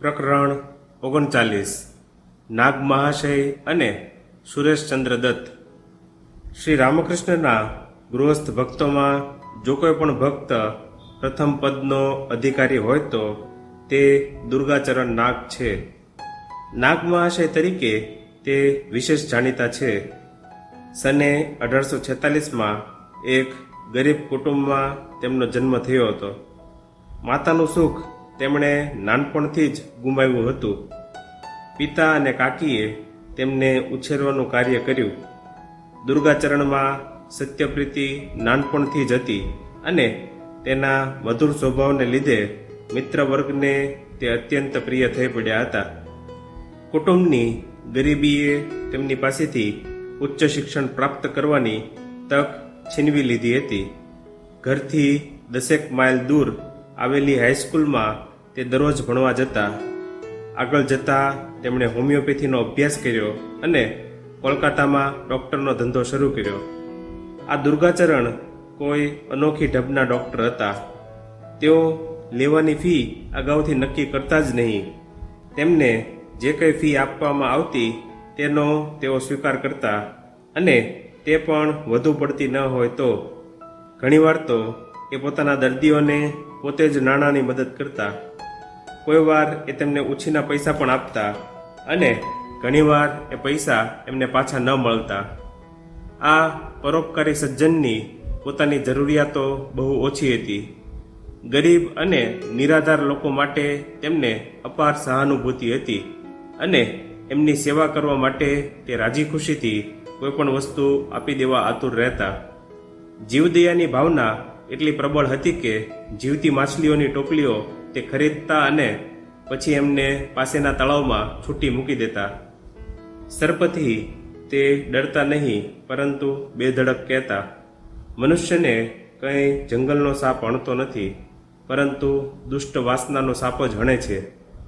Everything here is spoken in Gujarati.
પ્રકરણ ઓગણચાલીસ. નાગ મહાશય અને સુરેશચંદ્ર દત્ત. શ્રી રામકૃષ્ણના ગૃહસ્થ ભક્તોમાં જો કોઈ પણ ભક્ત પ્રથમ પદનો અધિકારી હોય તો તે દુર્ગાચરણ નાગ છે. નાગ મહાશય તરીકે તે વિશેષ જાણીતા છે. સને અઢારસો છેતાલીસમાં એક ગરીબ કુટુંબમાં તેમનો જન્મ થયો હતો. માતાનું સુખ તેમણે નાનપણથી જ ગુમાવ્યું હતું. પિતા અને કાકીએ તેમને ઉછેરવાનું કાર્ય કર્યું. દુર્ગાચરણમાં સત્યપ્રીતિ નાનપણથી જ હતી અને તેના મધુર સ્વભાવને લીધે મિત્ર વર્ગને તે અત્યંત પ્રિય થઈ પડ્યા હતા. કુટુંબની ગરીબીએ તેમની પાસેથી ઉચ્ચ શિક્ષણ પ્રાપ્ત કરવાની તક છીનવી લીધી હતી. ઘરથી દસેક માઇલ દૂર આવેલી હાઈસ્કૂલમાં તે દરરોજ ભણવા જતા, આગળ જતા તેમણે હોમિયોપેથીનો અભ્યાસ કર્યો અને કોલકાતામાં ડૉક્ટરનો ધંધો શરૂ કર્યો. આ દુર્ગાચરણ કોઈ અનોખી ઢબના ડૉક્ટર હતા. તેઓ લેવાની ફી અગાઉથી નક્કી કરતા જ નહીં. તેમને જે કંઈ ફી આપવામાં આવતી તેનો તેઓ સ્વીકાર કરતા અને તે પણ વધુ પડતી ન હોય તો ઘણીવાર તો એ પોતાના દર્દીઓને પોતે જ નાણાંની મદદ કરતા. કોઈ વાર એ તેમને ઉછીના પૈસા પણ આપતા અને ઘણીવાર એ પૈસા એમને પાછા ન મળતા. આ પરોપકારી સજ્જનની પોતાની જરૂરિયાતો બહુ ઓછી હતી. ગરીબ અને નિરાધાર લોકો માટે તેમને અપાર સહાનુભૂતિ હતી અને એમની સેવા કરવા માટે તે રાજી ખુશીથી કોઈ પણ વસ્તુ આપી દેવા આતુર રહેતા. જીવદયાની ભાવના એટલી પ્રબળ હતી કે જીવતી માછલીઓની ટોપલીઓ તે ખરીદતા અને પછી એમને પાસેના તળાવમાં છૂટી મૂકી દેતા. સર્પથી તે ડરતા નહીં, પરંતુ બેધડક કહેતા, મનુષ્યને કંઈ જંગલનો સાપ હણતો નથી, પરંતુ દુષ્ટ વાસનાનો સાપ જ હણે છે.